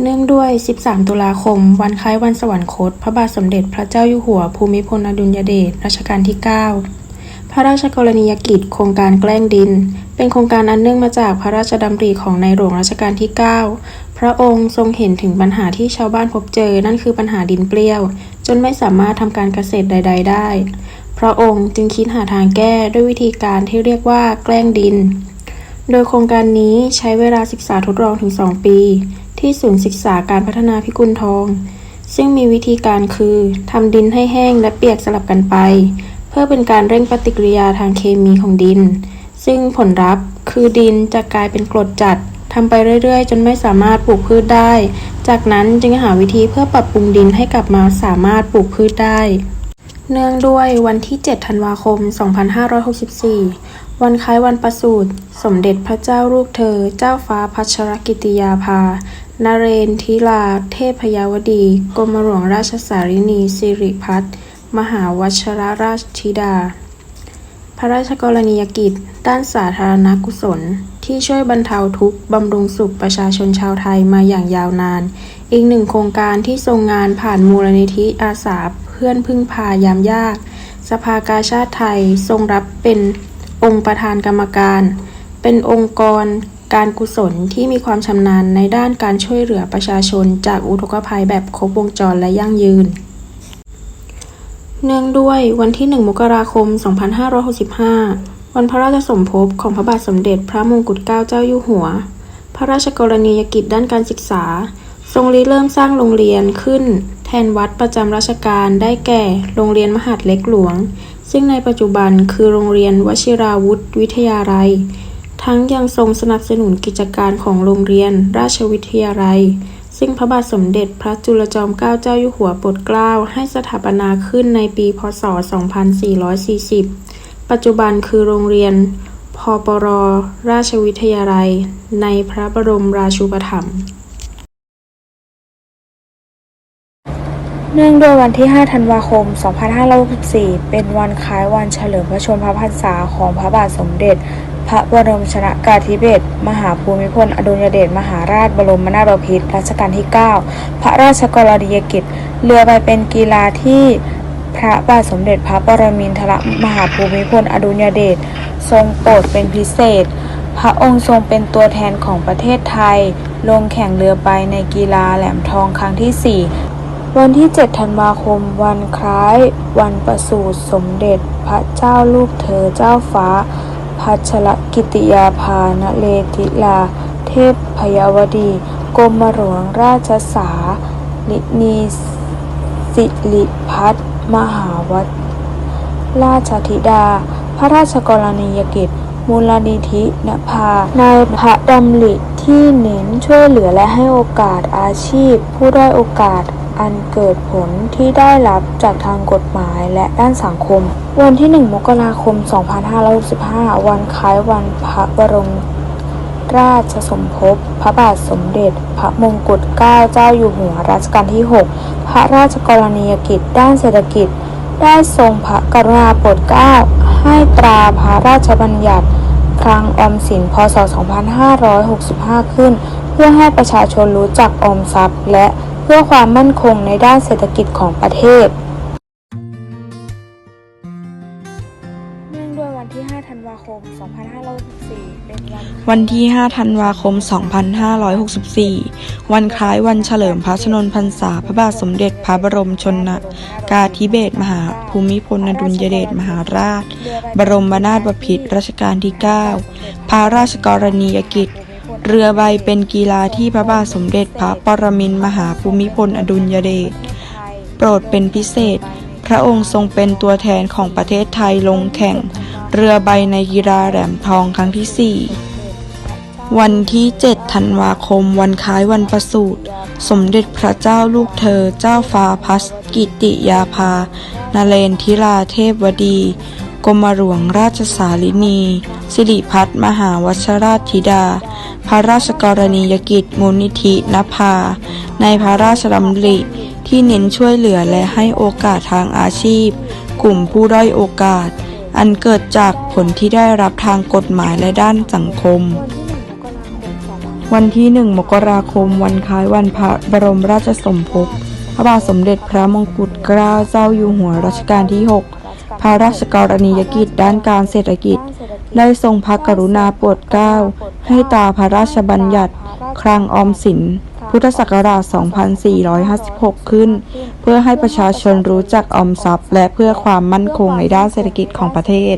เนื่องด้วย 13 ตุลาคม วันคล้ายวันสวรรคต พระบาทสมเด็จพระเจ้าอยู่หัว ภูมิพลอดุลยเดช รัชกาลที่ 9 พระราชกรณียกิจ โครงการแกล้งดิน เป็นโครงการอันเนื่องมาจากพระราชดำริของในหลวงรัชกาลที่ 9 พระองค์ทรงเห็นถึงปัญหาที่ชาวบ้านพบเจอ นั่นคือปัญหาดินเปรี้ยว จนไม่สามารถทำการเกษตรใด ๆ ได้ พระองค์จึงคิดหาทางแก้ด้วยวิธีการที่เรียกว่าแกล้งดิน โดยโครงการนี้ใช้เวลาศึกษาทดลองถึง 2 ปี ที่ศูนย์ศึกษาการพัฒนาพิกุลทอง ซึ่งมีวิธีการคือทำดินให้แห้งและเปียกสลับกันไป เพื่อเป็นการเร่งปฏิกิริยาทางเคมีของดิน ซึ่งผลลัพธ์คือดินจะกลายเป็นกรดจัดทำไปเรื่อยๆ จนไม่สามารถปลูกพืชได้ จากนั้นจึงหาวิธีเพื่อปรับปรุงดินให้กลับมาสามารถปลูกพืชได้ เนื่องด้วยวันที่ 7 ธันวาคม 2564 วันคล้ายวันประสูติ สมเด็จพระเจ้าลูกเธอ เจ้าฟ้าพัชรกิติยาภา นเรนทิลา เทพยาวดี กรมหลวงราชสารินี สิริพัฒน์มหาวชรราชธิดา พระราชกรณียกิจ ด้านสาธารณกุศล ที่ช่วยบรรเทาทุกข์บำรุงสุขประชาชนชาวไทยมาอย่างยาวนาน อีกหนึ่งโครงการที่ทรงงานผ่านมูลนิธิอาสาเพื่อนพึ่งพายามยาก สภากาชาติไทยทรงรับเป็นองค์ประธานกรรมการ เป็นองค์กร การกุศลที่มีความชำนาญในด้านการช่วยเหลือประชาชนจากอุทกภัยแบบครบวงจรและยั่งยืน เนื่องด้วยวันที่ 1 มกราคม 2565 วันพระราชสมภพของพระบาทสมเด็จพระมงกุฎเกล้าเจ้าอยู่หัว พระราชกรณียกิจด้านการศึกษา ทรงริเริ่มสร้างโรงเรียนขึ้น แทนวัดประจำราชการได้แก่ โรงเรียนมหาดเล็กหลวง ซึ่งในปัจจุบันคือโรงเรียนวชิราวุธวิทยาลัย ทั้งยังทรงสนับสนุนกิจการของโรงเรียน ราชวิทยาลัย ซึ่งพระบาทสมเด็จพระจุลจอมเกล้าเจ้าอยู่หัวโปรดเกล้าให้สถาปนาขึ้นในปี พศ 2440 ปัจจุบันคือโรงเรียนพปรราชวิทยาลัย ในพระบรมราชูปถัมภ์ เนื่องด้วยวันที่ 5 ธันวาคม 2564 เป็นวันคล้ายวันเฉลิมพระชนมพระพรรษาของพระบาทสมเด็จ พระบรมชนากาธิเบศรมหาภูมิพล อดุลยเดชมหาราชบรมนาถบพิตรรัชกาลที่ 9 พระราชกรณียกิจ เรือใบเป็นกีฬาที่พระบาทสมเด็จพระปรมินทรมหาภูมิพล อดุลยเดชทรงโปรดเป็นพิเศษ พระองค์ทรงเป็นตัวแทนของประเทศไทย ลงแข่งเรือใบในกีฬาแหลมทองครั้งที่ 4 วันที่ 7 ธันวาคม วันคล้าย วันประสูติสมเด็จพระเจ้าลูกเธอเจ้าฟ้า พัชรกิติยาภานเรธิลา เทพพยวดีกรมหลวงราชสาลินีสิริพัฒมหาวัดราชธิดา พระราชกรณียกิจ มูลนิธินภา ในพระดำริที่เน้นช่วยเหลือและให้โอกาสอาชีพ ผู้ได้อยโอกาส อันเกิดผลที่ได้รับจากทางกฎหมายและด้านสังคม วันที่ 1 มกราคม 2565 วันคล้ายวันพระบรมราชสมภพ พระบาทสมเด็จ พระมงกุฎเกล้าเจ้าอยู่หัวรัชกาลที่ 6 พระราชกรณียกิจด้านเศรษฐกิจ ได้ทรงพระกรุณาโปรดเกล้าให้ตราพระราชบัญญัติคลังออมสิน พศ 2565 ขึ้น เพื่อให้ประชาชนรู้จักออมทรัพย์และ เพื่อความมั่นคงในด้านเศรษฐกิจของประเทศ เนื่องด้วยวันที่ 5 ธันวาคม 2564 เป็นวัน วันที่ 5 ธันวาคม 2564 วันคล้ายวันเฉลิมพระชนมพรรษา พระบาทสมเด็จพระบรมชนกาธิเบศรมหาภูมิพลอดุลยเดชมหาราช บรมนาถบพิตรรัชกาลที่ 9 พระราชกรณียกิจ เรือใบเป็นกีฬาที่พระบาทสมเด็จพระปรมินทรมหาภูมิพลอดุลยเดชโปรดเป็นพิเศษ พระองค์ทรงเป็นตัวแทนของประเทศไทยลงแข่ง เรือใบในกีฬาแหลมทองครั้งที่ 4 วันที่ 7 ธันวาคมวันคล้ายวันประสูติสมเด็จพระเจ้าลูกเธอเจ้าฟ้าพัสกิติยาภา นเรนทิราเทพวดี กรมหลวงราชสาลินี สิริพัฒน์มหาวชราชธิดา พระราชกรณียกิจมูลนิธินภา ในพระราชดำริที่เน้นช่วยเหลือและให้โอกาสทางอาชีพ กลุ่มผู้ด้อยโอกาส อันเกิดจากผลที่ได้รับทางกฎหมายและด้านสังคม วันที่ 1 มกราคมวันคล้ายวันพระบรมราชสมภพพระบาทสมเด็จพระมงกุฎเกล้าเจ้าอยู่หัวรัชกาลที่ 6 พระราชกรณียกิจด้านการเศรษฐกิจ ได้ทรงพระกรุณาโปรดเกล้าให้ตาพระราชบัญญัติ คลังออมสิน พุทธศักราช 2456 ขึ้น เพื่อให้ประชาชนรู้จักออมทรัพย์ และเพื่อความมั่นคงในด้านเศรษฐกิจของประเทศ